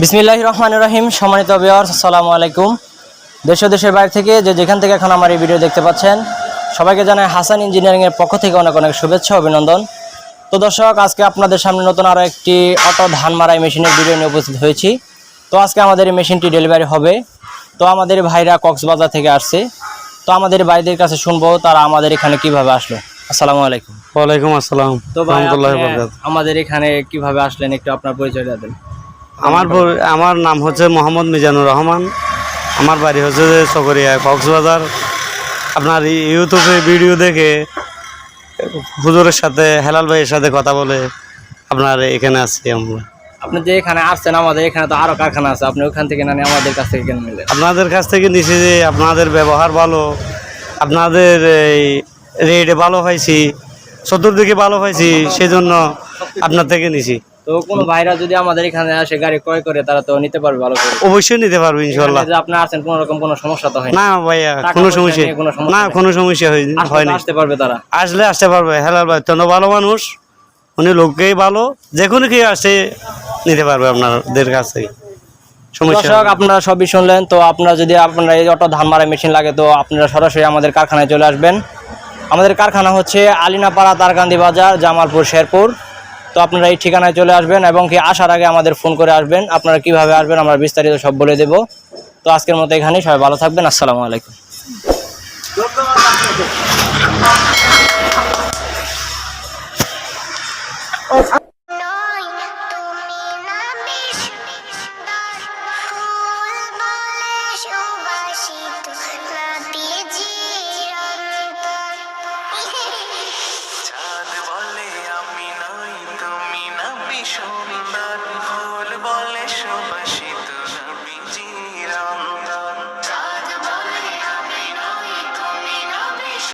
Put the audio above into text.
বিসমিল্লাহ রহমান রহিম সম্মানিত বিয়ার্স আসসালামু আলাইকুম। দেশ দেশের বাইরে থেকে যে যেখান থেকে এখন আমার এই ভিডিও দেখতে পাচ্ছেন সবাইকে জানাই হাসান ইঞ্জিনিয়ারিংয়ের পক্ষ থেকে অনেক অনেক শুভেচ্ছা অভিনন্দন। তো দর্শক আজকে আপনাদের সামনে নতুন আরও একটি অটো ধান মারাই মেশিনের ভিডিও নিয়ে উপস্থিত হয়েছি। তো আজকে আমাদের এই মেশিনটি ডেলিভারি হবে। তো আমাদের ভাইরা কক্সবাজার থেকে আসছে। তো আমাদের ভাইদের কাছে শুনব তারা আমাদের এখানে কীভাবে আসলো। আসসালামু আলাইকুম। ওয়ালাইকুম আসসালাম। তো ভাই আমাদের এখানে কীভাবে আসলেন একটু আপনার পরিচয় দেন। আমার আমার নাম হচ্ছে মোহাম্মদ মিজানুর রহমান। আমার বাড়ি হচ্ছে যে চকরিয়া কক্সবাজার। আপনার ইউটিউবে ভিডিও দেখে হুজুরের সাথে হেলাল ভাইয়ের সাথে কথা বলে আপনার এখানে আসছি আমরা। আপনি যে এখানে আসছেন আমাদের এখানে তো আরও কারখানা আছে। আপনি ওখান থেকে না আমাদের কাছ থেকে কেন নিলেন? আপনাদের কাছ থেকে নিছি যে আপনাদের ব্যবহার ভালো আপনাদের এই রেট ভালো পাইছি চতুর্দিকে ভালো পাইছি সেই জন্য আপনার থেকে নিছি। তো কোনো ভাইরা যদি আমাদের এখানে আসে গাড়ি ক্রয় করে তারা তো নিতে পারবে ভালো করে। অবশ্যই নিতে পারব ইনশাল্লাহ। এখানে যে আপনি আসছেন কোনো রকম কোনো সমস্যা তো হয় না না ভাইয়া কোনো সমস্যা না কোনো সমস্যা তো হয়নি। আসতে পারবে তারা। আসলে আসতে পারবে। হেলাল ভাই তেন ভালো মানুষ উনি লোককেই ভালো যে কোনো কেউ আসে নিতে পারবে আপনাদের কাছ থেকে। সমস্যা দর্শক আপনারা সবই শুনলেন তো আপনারা যদি আপনারা এই অটো ধান মারা মেশিন লাগে তো আপনারা সরাসরি আমাদের কারখানায় চলে আসবেন। আমাদের কারখানা হচ্ছে আলিনাপাড়া তারকান্দি বাজার জামালপুর শেরপুর। তো আপনারা এই ঠিকানায় চলে আসবেন এবং কি আসার আগে আমাদের ফোন করে আসবেন। আপনারা কীভাবে আসবেন আমরা বিস্তারিত সব বলে দেব। তো আজকের মতো এখানেই সবাই ভালো থাকবেন। আসসালামু আলাইকুম।